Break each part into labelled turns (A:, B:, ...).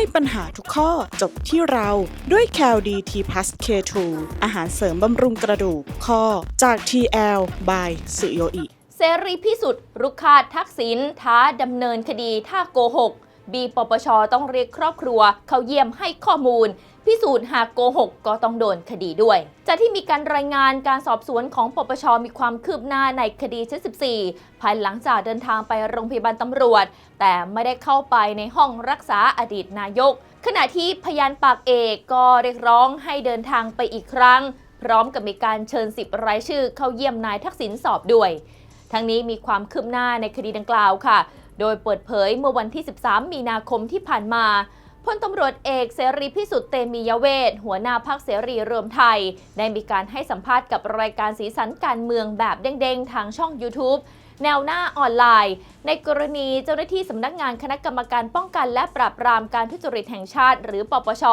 A: ให้ปัญหาทุกข้อจบที่เราด้วย c a l d t p l u s K2 อาหารเสริมบำรุงกระดูกข้อจาก TL by สุโยอิ
B: เสรีพิสุทธิ์รุกคาดทักษิณท้าดำเนินคดีถ้าโกหก บีปปชต้องเรียกครอบครัว เข้าเยี่ยมให้ข้อมูล พิสูจน์หากโกหกก็ต้องโดนคดีด้วย จากที่มีการรายงานการสอบสวนของปปชมีความคืบหน้าในคดีชั้น14 ภายหลังจากเดินทางไปโรงพยาบาลตำรวจ แต่ไม่ได้เข้าไปในห้องรักษาอดีตนายก ขณะที่พยานปากเอกก็เรียกร้องให้เดินทางไปอีกครั้ง พร้อมกับมีการเชิญสิบรายชื่อเข้าเยี่ยมนายทักษิณสอบด้วย ทั้งนี้มีความคืบหน้าในคดีดังกล่าวค่ะ โดยเปิดเผยเมื่อวันที่ 13 มีนาคมที่ผ่านมาพลตำรวจเอกเสรีพิสุทธิ์เตมียเวทหัวหน้าพักเสรีรวมไทย ได้มีการให้สัมภาษณ์กับรายการสีสันการเมืองแบบเด้งๆ ทางช่อง YouTube แนวหน้าออนไลน์ ในกรณีเจ้าหน้าที่สำนักงานคณะกรรมการป้องกันและปราบปรามการทุจริตแห่งชาติ หรือปปช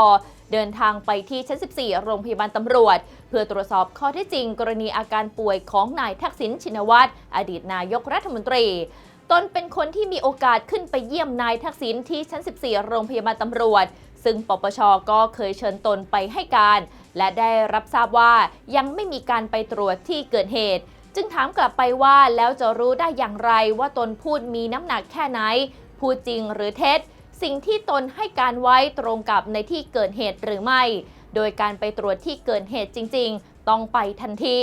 B: เดินทางไปที่ชั้น 14 โรงพยาบาลตำรวจ เพื่อตรวจสอบข้อเท็จจริง กรณีอาการป่วยของนายทักษิณชินวัตรอดีตนายกรัฐมนตรี ตนเป็นคนที่มีโอกาสขึ้นไปเยี่ยมนายทักษิณที่ชั้น 14 โรงพยาบาลตำรวจ ซึ่งปปชก็เคยเชิญตนไปให้การ และได้รับทราบว่ายังไม่มีการไปตรวจที่เกิดเหตุ จึงถามกลับไปว่าแล้วจะรู้ได้อย่างไรว่าตนพูดมีน้ำหนักแค่ไหน พูดจริงหรือเท็จ สิ่งที่ตนให้การไว้ตรงกับในที่เกิดเหตุหรือไม่ โดยการไปตรวจที่เกิดเหตุจริง ๆ ต้องไปทันที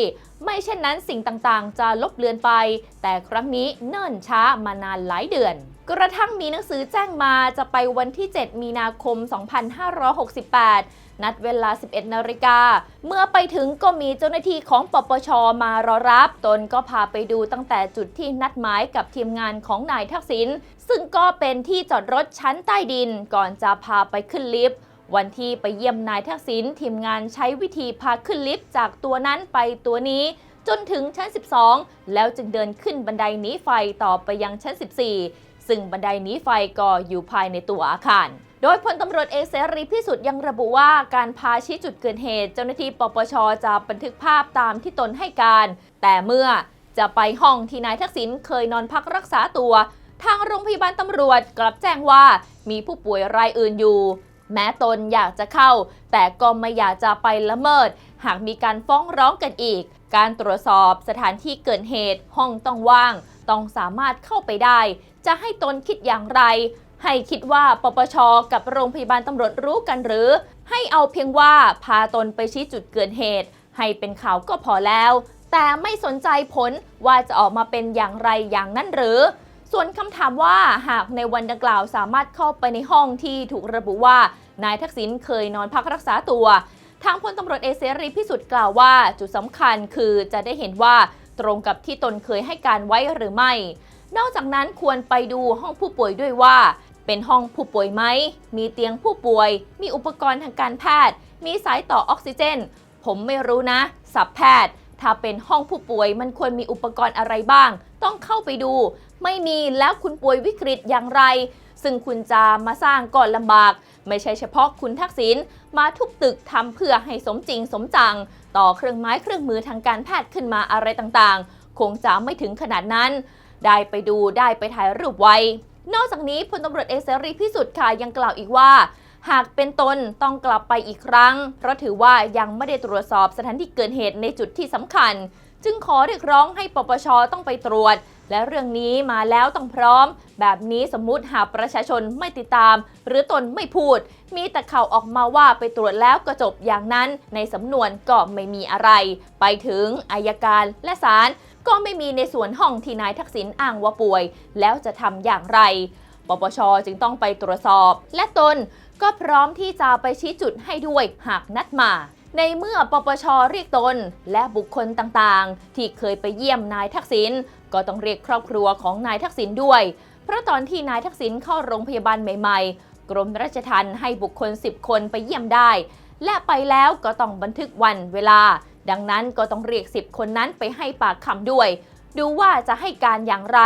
B: ไม่เช่นนั้นสิ่งต่างๆ จะลบเลือนไป แต่ครั้งนี้เนิ่นช้ามานานหลายเดือน กระทั่งมีหนังสือแจ้งมาจะไปวันที่ 7 มีนาคม 2568 นัดเวลา 11 นาฬิกา เมื่อไปถึงก็มีเจ้าหน้าที่ของปปชมารอรับ ตนก็พาไปดูตั้งแต่จุดที่นัดหมายกับทีมงานของนายทักษิณซึ่งก็เป็นที่จอดรถชั้นใต้ดินก่อนจะพาไปขึ้นลิฟต์ วันที่ไปเยี่ยมนายทักษิณทีมงานใช้วิธีพาขึ้นลิฟต์จากตัวนั้นไปตัวนี้ จนถึงชั้น 12 แล้วจึงเดินขึ้นบันไดหนีไฟต่อไปยังชั้น 14 ซึ่งบันไดหนีไฟก็อยู่ภายในตัวอาคารโดยพลตำรวจเอกเสรีพิสุทธิ์ยังระบุว่าการพาชี้จุดเกิดเหตุ เจ้าหน้าที่ปปชจะบันทึกภาพตามที่ตนให้การ แต่เมื่อจะไปห้องที่นายทักษิณเคยนอนพักรักษาตัว ทางโรงพยาบาลตำรวจกลับแจ้งว่ามีผู้ป่วยรายอื่นอยู่ แม้ตนอยากจะเข้า แต่ก็ไม่อยากจะไปละเมิด หากมีการฟ้องร้องกันอีก การตรวจสอบสถานที่เกิดเหตุห้องต้องว่าง ต้องสามารถเข้าไปได้ จะให้ตนคิดอย่างไร ให้คิดว่าปปชกับโรงพยาบาลตำรวจรู้กันหรือ ให้เอาเพียงว่าพาตนไปชี้จุดเกิดเหตุ ให้เป็นข่าวก็พอแล้ว แต่ไม่สนใจผลว่าจะออกมาเป็นอย่างไรอย่างนั้นหรือส่วนคำถามว่าหากในวันดังกล่าวสามารถเข้าไปในห้องที่ถูกระบุว่า นายทักษิณเคยนอนพักรักษาตัว ทางพลตำรวจเอกเสรีพิสุทธิ์กล่าวว่าจุดสำคัญคือจะได้เห็นว่าตรงกับที่ตนเคยให้การไว้หรือไม่ นอกจากนั้นควรไปดูห้องผู้ป่วยด้วยว่า เป็นห้องผู้ป่วยไหม มีเตียงผู้ป่วย มีอุปกรณ์ทางการแพทย์ มีสายต่อออกซิเจน ผมไม่รู้นะ สับแพทย์ ถ้าเป็นห้องผู้ป่วยมันควรมีอุปกรณ์อะไรบ้าง ต้องเข้าไปดู ไม่มีแล้วคุณป่วยวิกฤตอย่างไร ซึ่งคุณจะมาสร้างก่อนลำบาก ไม่ใช่เฉพาะคุณทักษิณมาทุบตึกทำเพื่อให้สมจริงสมจัง ต่อเครื่องไม้เครื่องมือทางการแพทย์ขึ้นมาอะไรต่างๆ คงจะไม่ถึงขนาดนั้น ได้ไปดูได้ไปถ่ายรูปไว้ นอกจากนี้พลตำรวจเอกเสรีพิสุทธิ์ค่ะยังกล่าวอีกว่าหากเป็นตนต้องกลับไปอีกครั้ง เพราะถือว่ายังไม่ได้ตรวจสอบสถานที่เกิดเหตุในจุดที่สำคัญ จึงขอเรียกร้องให้ปปชต้องไปตรวจ และเรื่องนี้มาแล้วต้องพร้อม แบบนี้สมมุติหากประชาชนไม่ติดตาม หรือตนไม่พูด มีแต่ข่าวออกมาว่าไปตรวจแล้วก็จบอย่างนั้น ในสำนวนก็ไม่มีอะไร ไปถึงอายการและศาลก็ไม่มีในส่วนห้องที่นายทักษิณอ้างว่าป่วย แล้วจะทำอย่างไรปปชจึงต้องไปตรวจสอบ และตนก็พร้อมที่จะไปชี้จุดให้ด้วยหากนัดมา ในเมื่อปปชเรียกตน และบุคคลต่างๆ ที่เคยไปเยี่ยมนายทักษิณก็ต้องเรียกครอบครัวของนายทักษิณด้วย เพราะตอนที่นายทักษิณเข้าโรงพยาบาลใหม่ๆ กรมราชทัณฑ์ให้บุคคล 10 คนไปเยี่ยมได้ และไปแล้วก็ต้องบันทึกวันเวลา ดังนั้นก็ต้องเรียก 10 คนนั้นไปให้ปากคำด้วย ดูว่าจะให้การอย่างไร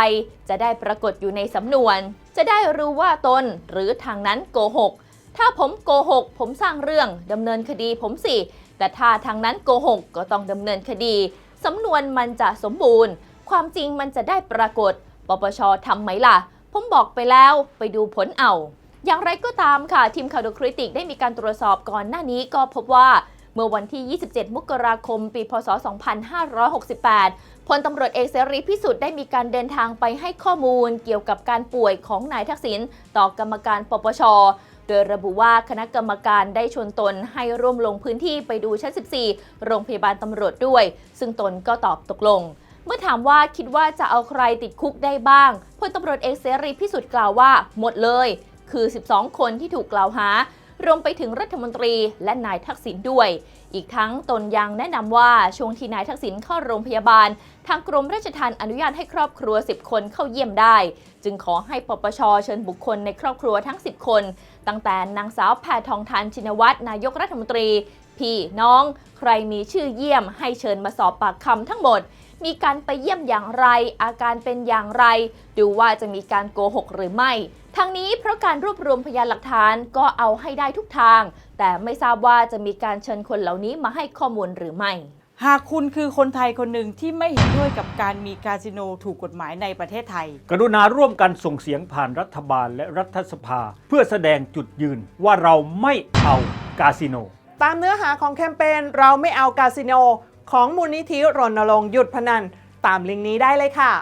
B: จะได้ปรากฏอยู่ในสำนวน จะได้รู้ว่าตนหรือทางนั้นโกหก ถ้าผมโกหก ผมสร้างเรื่องดำเนินคดีผมสิ แต่ถ้าทางนั้นโกหกก็ต้องดำเนินคดีสำนวนมันจะสมบูรณ์ ความจริงมันจะได้ปรากฏ ปปชทำไหมล่ะ ผมบอกไปแล้วไปดูผลเอา อย่างไรก็ตามค่ะ ทีมข่าวดูคริติกได้มีการตรวจสอบก่อนหน้านี้ก็พบว่าเมื่อวันที่ 27 มกราคม ปี พศ 2568 พลตำรวจเอกเสรีพิสุทธิ์ได้มีการเดินทางไปให้ข้อมูลเกี่ยวกับการป่วยของนายทักษิณต่อกรรมการปปช โดยระบุว่าคณะกรรมการได้ชวนตนให้ร่วมลงพื้นที่ไปดูชั้น 14 โรงพยาบาลตำรวจด้วย ซึ่งตนก็ตอบตกลง เมื่อถามว่าคิดว่าจะเอาใครติดคุกได้บ้างพลตำรวจเอกเสรีพิสุทธิ์กล่าวว่า หมดเลย คือ 12 คนที่ถูกกล่าวหา รวมไปถึงรัฐมนตรีและนายทักษิณด้วย อีกทั้งตนยังแนะนำว่าช่วงที่นายทักษิณเข้าโรงพยาบาล ทางกรมราชทัณฑ์อนุญาตให้ครอบครัว 10 คนเข้าเยี่ยมได้ จึงขอให้ปปชเชิญบุคคลในครอบครัวทั้ง 10 คน ตั้งแต่นางสาวแพทองทานชินวัตรนายกรัฐมนตรี พี่น้อง ใครมีชื่อเยี่ยมให้เชิญมาสอบปากคำทั้งหมดมีการไปเยี่ยมอย่างไร อาการเป็นอย่างไร ดูว่าจะมีการโกหกหรือไม่ ทั้งนี้เพราะการรวบรวมพยานหลักฐานก็เอาให้ได้ทุกทาง แต่ไม่ทราบว่าจะมีการเชิญคนเหล่านี้มาให้ข้อมูลหรือไม่
C: หากคุณคือคนไทยคนหนึ่งที่ไม่เห็นด้วยกับการมีคาสิโนถูกกฎหมายในประเทศไทย
D: กรุณาร่วมกันส่งเสียงผ่านรัฐบาลและรัฐสภา เพื่อแสดงจุดยืนว่าเราไม่เอากาสิโน
E: ตามเนื้อหาของแคมเปญเราไม่เอากาสิโน ของมูลนิธิรณรงค์หยุดพนัน ตามลิงก์นี้ได้เลยค่ะ